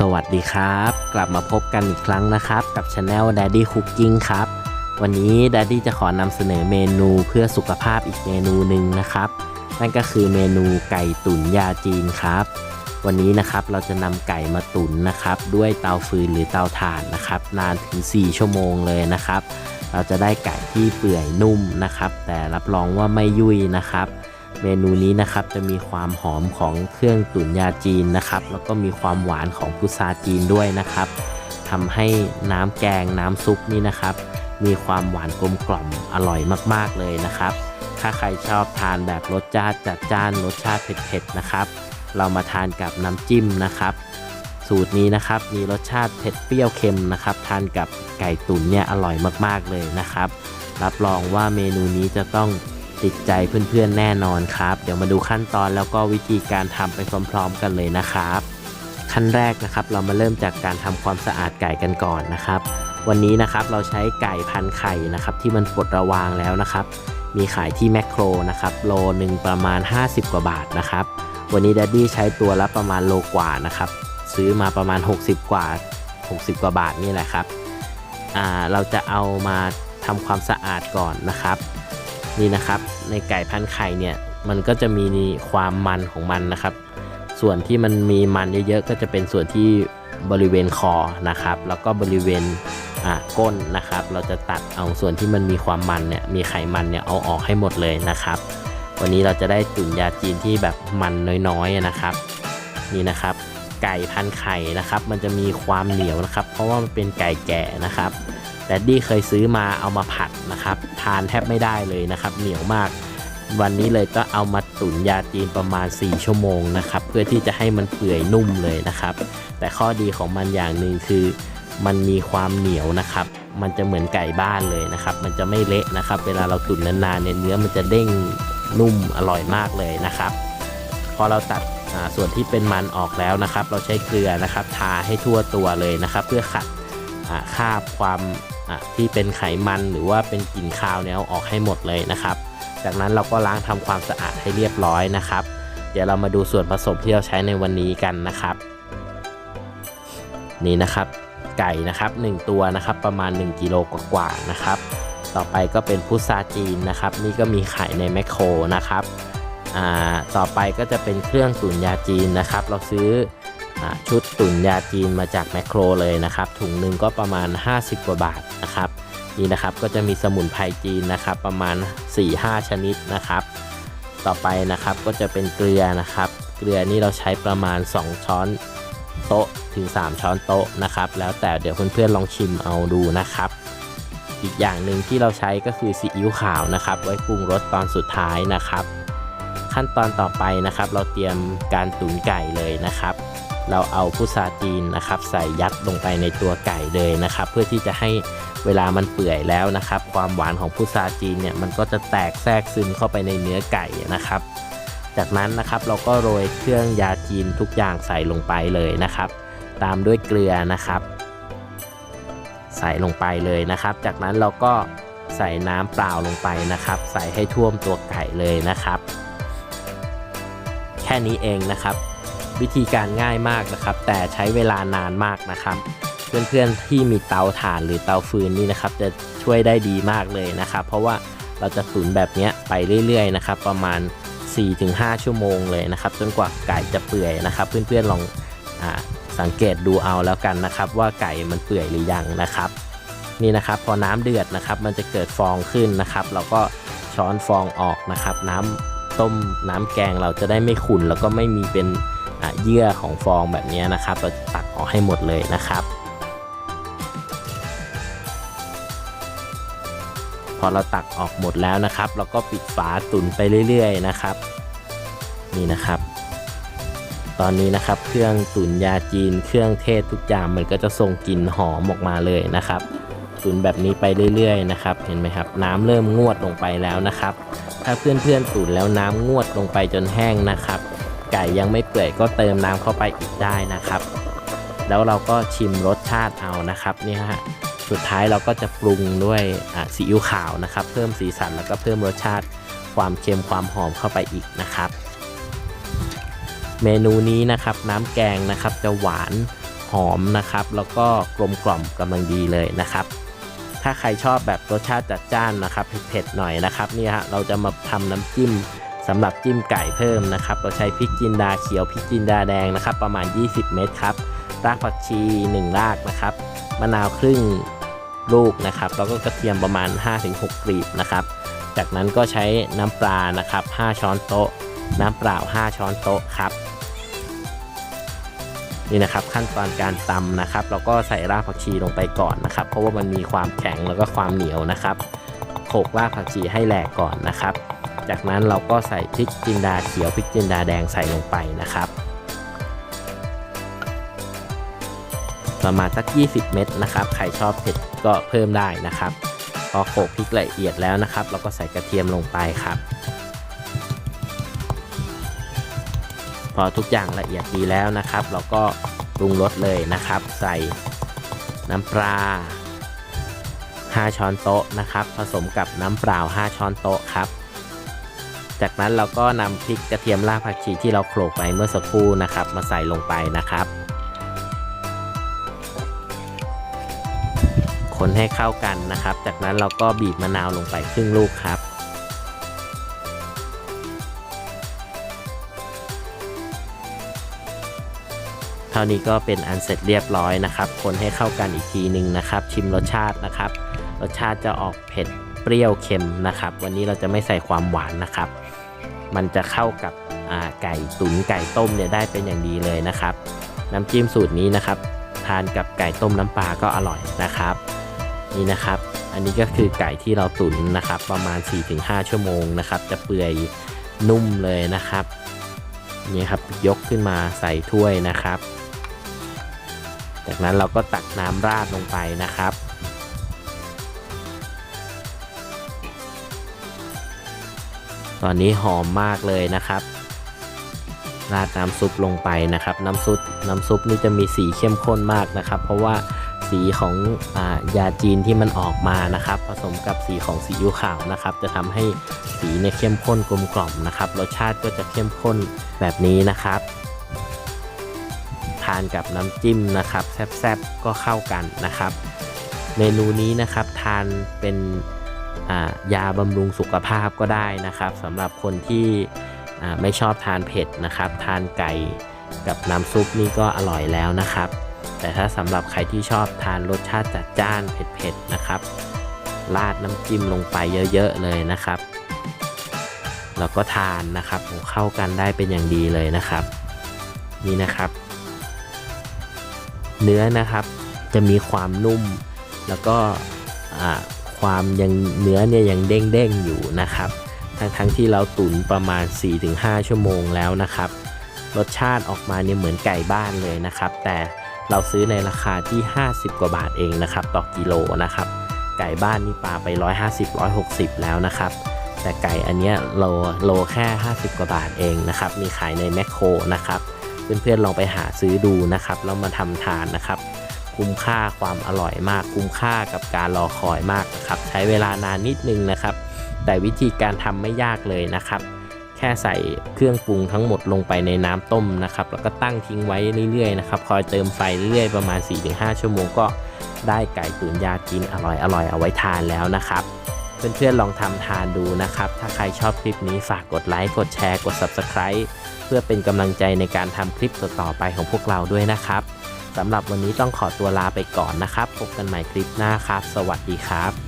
สวัสดีครับ กลับมาพบกันอีกครั้งนะครับ กับช anel Daddy Cooking ครับ วันนี้ Daddy จะขอนำเสนอเมนูเพื่อสุขภาพอีกเมนูหนึ่งนะครับ นั่นก็คือเมนูไก่ตุ๋นยาจีนครับ วันนี้นะครับเราจะนำไก่มาตุ๋นนะครับ ด้วยเตาฟืนหรือเตาถ่านนะครับ นานถึง 4 ชั่วโมงเลยนะครับ เราจะได้ไก่ที่เปื่อยนุ่มนะครับ แต่รับรองว่าไม่ยุ่ยนะครับ เมนูนี้นะครับจะมีความหอมของเครื่องตุ๋นยาจีนนะครับ แล้วก็มีความหวานของพุทราจีนด้วยนะครับทำให้น้ำแกงน้ำซุปนี่นะครับ มีความหวานกลมกล่อมอร่อยมากๆเลยนะครับ ถ้าใครชอบทานแบบรสชาติจัดจ้านรสชาติเผ็ดๆนะครับ เรามาทานกับน้ำจิ้มนะครับ สูตรนี้นะครับมีรสชาติเผ็ดเปรี้ยวเค็มนะครับ ทานกับไก่ตุ๋นเนี่ยอร่อยมากๆเลยนะครับ รับรองว่าเมนูนี้จะต้อง ติดใจเพื่อนๆแน่นอนครับ เดี๋ยวมาดูขั้นตอนแล้วก็วิธีการทำไปพร้อมๆกันเลยนะครับ ขั้นแรกนะครับเรามาเริ่มจากการทำความสะอาดไก่กันก่อนนะครับ วันนี้นะครับเราใช้ไก่พันไข่นะครับที่มันปลดระวางแล้วนะครับมีขายที่แมคโครนะครับโลหนึ่งประมาณ 50 กว่าบาทนะครับวันนี้ดัดดี้ใช้ตัวละประมาณโลกว่านะครับซื้อมาประมาณ 60 กว่า 60 กว่าบาทนี่แหละครับอ่าเราจะเอามาทำความสะอาดก่อนนะครับ นี่นะครับ ในไก่พันไข่เนี่ยมันก็จะมีความมันของมันนะครับ ส่วนที่มันมีมันเยอะๆก็จะเป็นส่วนที่บริเวณคอนะครับ แล้วก็บริเวณอ่าก้นนะครับ เราจะตัดเอาส่วนที่มันมีความมันเนี่ยมีไขมันเนี่ยเอาออกให้หมดเลยนะครับ วันนี้เราจะได้ตุ๋นยาจีนที่แบบมันน้อยๆนะครับ นี่นะครับ ไก่พันไข่นะครับ มันจะมีความเหนียวนะครับ เพราะว่ามันเป็นไก่แก่นะครับ แดดดี้เคยซื้อมาเอามาผัดนะครับ ทานแทบไม่ได้เลยนะครับ เหนียวมาก วันนี้เลยก็เอามาตุ๋นยาจีนประมาณ 4 ชั่วโมงนะครับ เพื่อที่จะให้มันเปื่อยนุ่มเลยนะครับ แต่ข้อดีของมันอย่างหนึ่งคือ มันมีความเหนียวนะครับ มันจะเหมือนไก่บ้านเลยนะครับ มันจะไม่เละนะครับ เวลาเราตุ๋นนานๆเนี่ยเนื้อมันจะเด้งนุ่มอร่อยมากเลยนะครับ พอเราตัดส่วนที่เป็นมันออกแล้วนะครับ เราใช้เกลือนะครับ ทาให้ทั่วตัวเลยนะครับ เพื่อขัด คราบความที่เป็นไขมันหรือว่าเป็นกลิ่นคาวเนี่ยเอาออกให้หมดเลยนะครับ จากนั้นเราก็ล้างทำความสะอาดให้เรียบร้อยนะครับ เดี๋ยวเรามาดูส่วนผสมที่เราใช้ในวันนี้กันนะครับ นี่นะครับไก่นะครับ 1 ตัวนะครับประมาณ 1กิโลกว่าๆนะครับ ต่อไปก็เป็นพุทราจีนนะครับ นี่ก็มีขายในแมคโครนะครับอ่าต่อไปก็จะเป็นเครื่องตุ๋นยาจีนนะครับ เราซื้อ ชุดตุ๋นยาจีนมาจากแมคโครเลยนะครับ ถุงหนึ่งก็ประมาณ 50 กว่าบาทนะครับ นี่นะครับก็จะมีสมุนไพรจีนนะครับ ประมาณ 4-5 ชนิดนะครับ ต่อไปนะครับก็จะเป็นเกลือนะครับ เกลือนี่เราใช้ประมาณ 2 ช้อนโต๊ะถึง 3 ช้อนโต๊ะนะครับ แล้วแต่เดี๋ยวเพื่อนๆลองชิมเอาดูนะครับ อีกอย่างหนึ่งที่เราใช้ก็คือซีอิ๊วขาวนะครับ ไว้ปรุงรสตอนสุดท้ายนะครับ ขั้นตอนต่อไปนะครับ เราเตรียมการตุ๋นไก่เลยนะครับ เราเอาพุทราจีนนะครับ ใส่ยัดลงไปในตัวไก่เลยนะครับ เพื่อที่จะให้เวลามันเปื่อยแล้วนะครับ ความหวานของพุทราจีนเนี่ยมันก็จะแตกแทรกซึมเข้าไปในเนื้อไก่นะครับ จากนั้นนะครับเราก็โรยเครื่องยาจีนทุกอย่างใส่ลงไปเลยนะครับ ตามด้วยเกลือนะครับ ใส่ลงไปเลยนะครับ จากนั้นเราก็ใส่น้ำเปล่าลงไปนะครับ ใส่ให้ท่วมตัวไก่เลยนะครับ แค่นี้เองนะครับ วิธีการง่ายมากนะครับ แต่ใช้เวลานานมากนะครับ เพื่อนๆที่มีเตาถ่านหรือเตาฟืนนี่นะครับ จะช่วยได้ดีมากเลยนะครับ เพราะว่าเราจะตุ๋นแบบนี้ไปเรื่อยๆนะครับ ประมาณ 4-5 ชั่วโมงเลยนะครับ จนกว่าไก่จะเปื่อยนะครับ เพื่อนๆลองอสังเกตดูเอาแล้วกันนะครับ ว่าไก่มันเปื่อยหรือยังนะครับ นี่นะครับพอน้ำเดือดนะครับ มันจะเกิดฟองขึ้นนะครับ เราก็ช้อนฟองออกนะครับ น้ำต้มน้ำแกงเราจะได้ไม่ขุ่นแล้วก็ไม่มีเป็น เยื่อของฟองแบบนี้นะครับ เราจะตักออกให้หมดเลยนะครับ พอเราตักออกหมดแล้วนะครับ เราก็ปิดฝาตุ๋นไปเรื่อยๆนะครับ นี่นะครับ ตอนนี้นะครับเครื่องตุ๋นยาจีนเครื่องเทศทุกอย่างมันก็จะส่งกลิ่นหอมออกมาเลยนะครับตุ๋นแบบนี้ไปเรื่อยๆนะครับ เห็นไหมครับ น้ำเริ่มงวดลงไปแล้วนะครับ ถ้าเพื่อนๆตุ๋นแล้วน้ำงวดลงไปจนแห้งนะครับ ไก่ยังไม่เปื่อยก็เติมน้ำเข้าไปอีกได้นะครับ แล้วเราก็ชิมรสชาติเอานะครับนี่ฮะสุดท้ายเราก็จะปรุงด้วยซีอิ๊วขาวนะครับ เพิ่มสีสันแล้วก็เพิ่มรสชาติความเค็มความหอมเข้าไปอีกนะครับ เมนูนี้นะครับน้ำแกงนะครับจะหวานหอมนะครับแล้วก็กลมกล่อมกำลังดีเลยนะครับ ถ้าใครชอบแบบรสชาติจัดจ้านนะครับเผ็ดๆหน่อยนะครับนี่ฮะเราจะมาทำน้ำจิ้ม สำหรับจิ้มไก่เพิ่มนะครับ เราใช้พริกจินดาเขียวพริกจินดาแดงนะครับ ประมาณ 20 เม็ดครับ รากผักชี 1 รากนะครับ มะนาวครึ่งลูกนะครับ แล้วก็กระเทียมประมาณ 5-6กลีบนะครับ จากนั้นก็ใช้น้ำปลานะครับ 5 ช้อนโต๊ะ น้ำเปล่า 5 ช้อนโต๊ะครับ นี่นะครับขั้นตอนการตำนะครับ เราก็ใส่รากผักชีลงไปก่อนนะครับ เพราะว่ามันมีความแข็งแล้วก็ความเหนียวนะครับโขลกรากผักชีให้แหลกก่อนนะครับ จากนั้นเราก็ใส่พริกจินดาเขียวพริกจินดาแดงใส่ลงไปนะครับ ประมาณสัก 20 เม็ดนะครับใครชอบเผ็ดก็เพิ่มได้นะครับ พอโขลกพริกละเอียดแล้วนะครับ เราก็ใส่กระเทียมลงไปครับ พอทุกอย่างละเอียดดีแล้วนะครับ เราก็ปรุงรสเลยนะครับ ใส่น้ำปลา5 ช้อนโต๊ะนะครับ ผสมกับน้ำเปล่า 5 ช้อนโต๊ะครับ จากนั้นเราก็นำพริกกระเทียมรากผักชีที่เราโขลกไปเมื่อสักครู่นะครับ มาใส่ลงไปนะครับ คนให้เข้ากันนะครับ จากนั้นเราก็บีบมะนาวลงไปครึ่งลูกครับเท่านี้ก็เป็นอันเสร็จเรียบร้อยนะครับ คนให้เข้ากันอีกทีหนึ่งนะครับ ชิมรสชาตินะครับ รสชาติจะออกเผ็ดเปรี้ยวเค็มนะครับ วันนี้เราจะไม่ใส่ความหวานนะครับ มันจะเข้ากับไก่ตุ๋นไก่ต้มเนี่ยได้เป็นอย่างดีเลยนะครับ น้ำจิ้มสูตรนี้นะครับ ทานกับไก่ต้มน้ำปลาก็อร่อยนะครับ นี่นะครับ อันนี้ก็คือไก่ที่เราตุ๋นนะครับ ประมาณ 4-5 ชั่วโมงนะครับ จะเปื่อยนุ่มเลยนะครับนี่ครับยกขึ้นมาใส่ถ้วยนะครับ จากนั้นเราก็ตักน้ำราดลงไปนะครับ ตอนนี้หอมมากเลยนะครับ ราดน้ำซุปลงไปนะครับ น้ำซุปน้ำซุปนี่จะมีสีเข้มข้นมากนะครับ เพราะว่าสีของอายาจีนที่มันออกมานะครับ ผสมกับสีของซีอิ๊วขาวนะครับ จะทำให้สีเนี่ยเข้มข้นกลมกล่อมนะครับรสชาติก็จะเข้มข้นแบบนี้นะครับ ทานกับน้ำจิ้มนะครับแซ่บๆก็เข้ากันนะครับ เมนูนี้นะครับทานเป็น ยาบำรุงสุขภาพก็ได้นะครับสำหรับคนที่ไม่ชอบทานเผ็ดนะครับ ทานไก่กับน้ำซุปนี่ก็อร่อยแล้วนะครับ แต่ถ้าสำหรับใครที่ชอบทานรสชาติจัดจ้านเผ็ดๆนะครับ ราดน้ำจิ้มลงไปเยอะๆเลยนะครับ แล้วก็ทานนะครับเข้ากันได้เป็นอย่างดีเลยนะครับ นี่นะครับ เนื้อนะครับจะมีความนุ่มแล้วก็อ่า ความยังเนื้อเนี่ยยังเด้งๆอยู่นะครับ ทั้งทั้งที่เราตุ๋นประมาณ 4-5 ชั่วโมงแล้วนะครับ รสชาติออกมาเนี่ยเหมือนไก่บ้านเลยนะครับ แต่เราซื้อในราคาที่ 50 กว่าบาทเองนะครับ ต่อกิโลนะครับ ไก่บ้านนี่ปลาไป 150-160 แล้วนะครับ แต่ไก่อันเนี้ยโลโลแค่ 50 กว่าบาทเองนะครับ มีขายในแมคโครนะครับ เพื่อนๆลองไปหาซื้อดูนะครับแล้วมาทำทานนะครับ คุ้มค่าความอร่อยมาก คุ้มค่ากับการรอคอยมากนะครับ ใช้เวลานานนิดนึงนะครับ แต่วิธีการทำไม่ยากเลยนะครับ แค่ใส่เครื่องปรุงทั้งหมดลงไปในน้ำต้มนะครับ แล้วก็ตั้งทิ้งไว้เรื่อยๆนะครับ คอยเติมไฟเรื่อยๆประมาณ 4-5 ชั่วโมงก็ได้ไก่ตุ๋นยากินอร่อยอร่อยๆเอาไว้ทานแล้วนะครับ เพื่อนๆลองทำทานดูนะครับ ถ้าใครชอบคลิปนี้ฝากกดไลค์กดแชร์กด Subscribe เพื่อเป็นกำลังใจในการทำคลิปต่อๆไปของพวกเราด้วยนะครับ สำหรับวันนี้ต้องขอตัวลาไปก่อนนะครับ พบกันใหม่คลิปหน้าครับ สวัสดีครับ